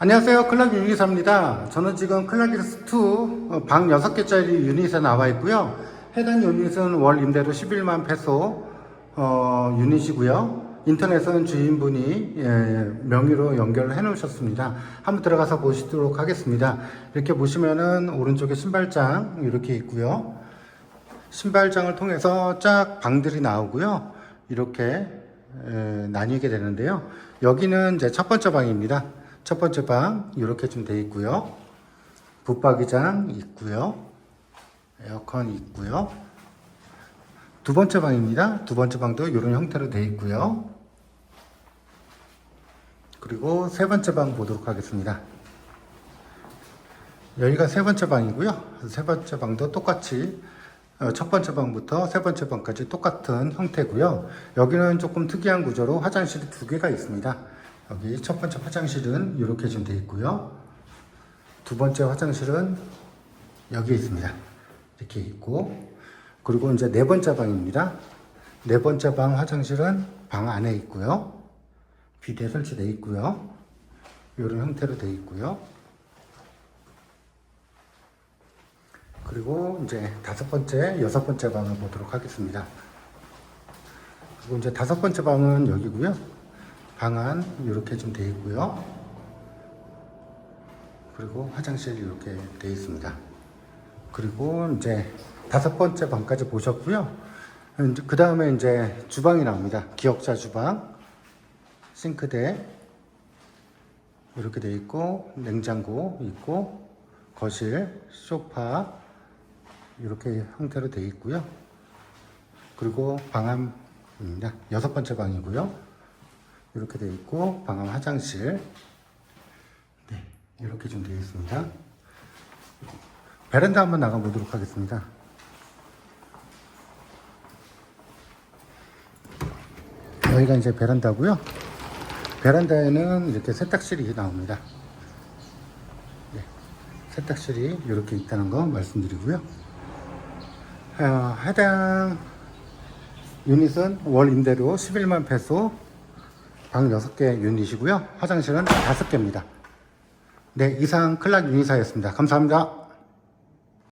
안녕하세요. 클락 유니사입니다. 저는 지금 클락이스2 어, 방 6개짜리 유닛에 나와 있고요. 해당 유닛은 월 임대료 11만 페소 어, 유닛이고요. 인터넷은 주인분이 예, 명의로 연결을 해 놓으셨습니다. 한번 들어가서 보시도록 하겠습니다. 이렇게 보시면은 오른쪽에 신발장 이렇게 있고요. 신발장을 통해서 쫙 방들이 나오고요. 이렇게 에, 나뉘게 되는데요. 여기는 이제 첫 번째 방입니다. 첫 번째 방 이렇게 좀 돼 있고요. 붙박이장 있고요. 에어컨 있고요. 두 번째 방입니다. 두 번째 방도 이런 형태로 돼 있고요. 그리고 세 번째 방 보도록 하겠습니다. 여기가 세 번째 방이고요. 세 번째 방도 똑같이 어, 첫 번째 방부터 세 번째 방까지 똑같은 형태고요. 여기는 조금 특이한 구조로 화장실이 두 개가 있습니다. 여기 첫 번째 화장실은 이렇게 좀 되어 있고요. 두 번째 화장실은 여기 있습니다. 이렇게 있고 그리고 이제 네 번째 방입니다. 네 번째 방 화장실은 방 안에 있고요. 비대 설치되어 있고요. 이런 형태로 되어 있고요. 그리고 이제 다섯 번째, 여섯 번째 방을 보도록 하겠습니다. 그리고 이제 다섯 번째 방은 여기고요. 방안 이렇게 좀 되어 있고요. 그리고 화장실 이렇게 되어 있습니다. 그리고 이제 다섯 번째 방까지 보셨고요. 그 다음에 이제 주방이 나옵니다. 기역자 주방, 싱크대 이렇게 되어 있고 냉장고 있고 거실, 소파 이렇게 형태로 되어 있고요. 그리고 방암입니다. 여섯 번째 방이고요. 이렇게 되어 있고 방암 화장실 네 이렇게 좀 되어 있습니다. 베란다 한번 나가 보도록 하겠습니다. 여기가 이제 베란다고요. 베란다에는 이렇게 세탁실이 나옵니다. 네, 세탁실이 이렇게 있다는 거 말씀드리고요. 어, 해당 유닛은 월 임대료 11만 페소 방 6개 유닛이고요. 화장실은 5개입니다. 네, 이상 클락 유니사였습니다. 감사합니다.